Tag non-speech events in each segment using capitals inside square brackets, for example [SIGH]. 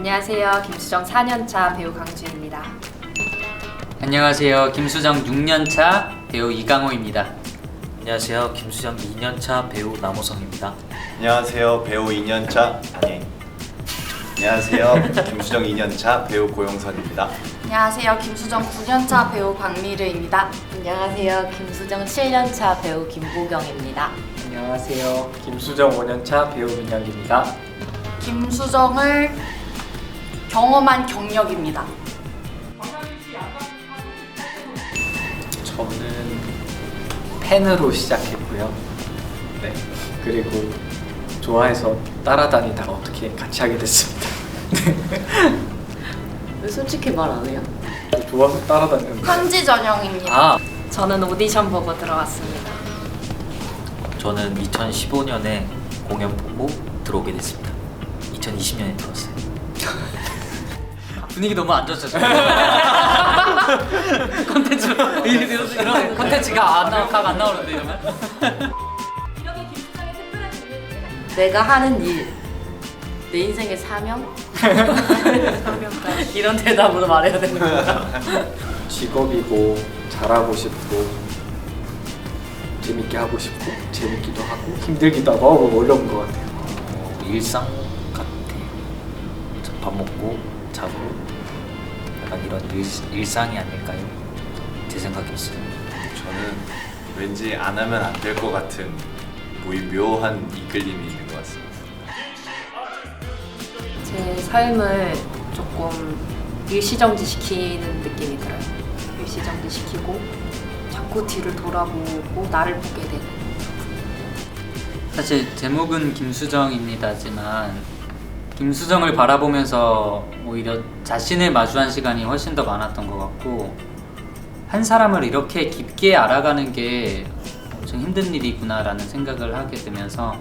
안녕하세요. 김수정 4년차 배우 강주입니다. 안녕하세요. 김수정 6년차 배우 이강호입니다. 안녕하세요. 김수정 2년차 배우 남호성입니다. 안녕하세요 배우 2년차 아니 안녕하세요 김수정 2년차 배우 고용선입니다 안녕하세요. 김수정 9년차 배우 박미르입니다. 안녕하세요. 김수정 7년차 배우 김보경입니다. 안녕하세요. 김수정 5년차 배우 민혁입니다. 김수정을 경험한 경력입니다. 저는 팬으로 시작했고요. 네. 그리고 좋아해서 따라다니다가 어떻게 같이 하게 됐습니다. [LAUGHS] 왜 솔직히 말 안 해요? 좋아서 따라다녔는데 현지 전형입니다. 아 저는 오디션 보고 들어왔습니다. 저는 2015년에 공연 보고 들어오게 됐습니다. 2020년에 들어왔어요. 분위기 너무 안 좋죠. 지금. [LAUGHS] 컨텐츠 이런 컨텐츠가 안 나안 나오는데 이러면. 내가 하는 일, 내 인생의 사명? [LAUGHS] 이런 대답으로 말해야 되는 거야. [LAUGHS] 직업이고 잘하고 싶고 재밌게 하고 싶고 재밌기도 하고 힘들기도 하고 어, 어려운 것 같아요. 어, 일상 같아요. 저밥 먹고 자고 약간 이런 일, 일상이 아닐까요? 제 생각이었어요. 저는 왠지 안 하면 안 될 것 같은 뭐 묘한 이끌림이 있는 것 같습니다 제 삶을 조금 일시정지 시키는 느낌이 들어요. 일시정지 시키고 자꾸 뒤를 돌아보고 나를 보게 되는. 사실 제목은 김수정입니다지만 김수정을 바라보면서 오히려 자신을 마주한 시간이 훨씬 더 많았던 것 같고 한 사람을 이렇게 깊게 알아가는 게 엄청 힘든 일이구나라는 생각을 하게 되면서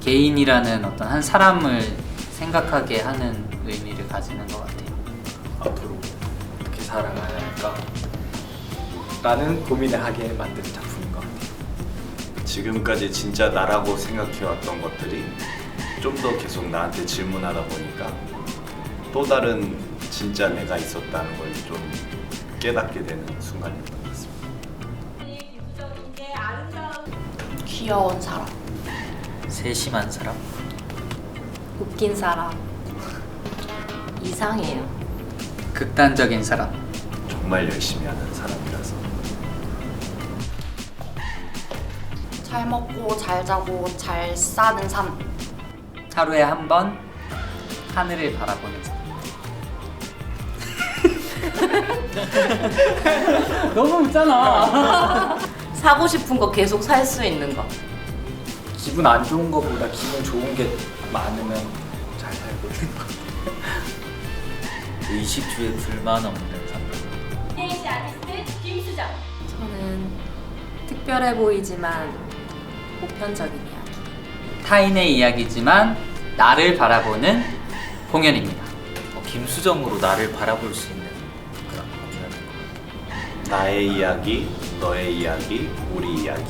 개인이라는 어떤 한 사람을 생각하게 하는 의미를 가지는 것 같아요. 앞으로 어떻게 살아가야 할까? 라는 고민을 하게 만든 작품인 것 같아요. 지금까지 진짜 나라고 생각해왔던 것들이 좀 더 계속 나한테 질문하다 보니까 또 다른 진짜 내가 있었다는 걸 좀 깨닫게 되는 순간이었던 것 같습니다 귀여운 사람. 세심한 사람? 웃긴 사람. 이상해요. 극단적인 사람. 정말 열심히 하는 사람이라서 잘 먹고 잘 자고 잘 사는 삶. 하루에 한 번 하늘을 바라보는 사람. [LAUGHS] 너무 웃잖아. [LAUGHS] 사고 싶은 거 계속 살 수 있는 거. 기분 안 좋은 것보다 기분 좋은 게 많으면 잘 살고 있는 것 같아요. 의식주에 불만 없는 사람. 저는 특별해 보이지만 보편적인 이야기. 타인의 이야기지만 나를 바라보는 공연입니다. 어, 김수정으로 나를 바라볼 수 있는 그런 같아요. 나의 이야기, 너의 이야기, 우리 이야기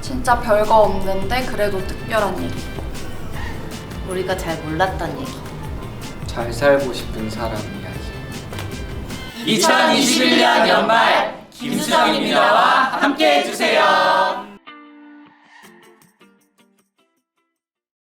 진짜 별거 없는데 그래도 특별한 얘기. 우리가 잘 몰랐던 얘기. 잘 살고 싶은 사람 이야기. 2021년 연말 김수정입니다와 함께 해주세요.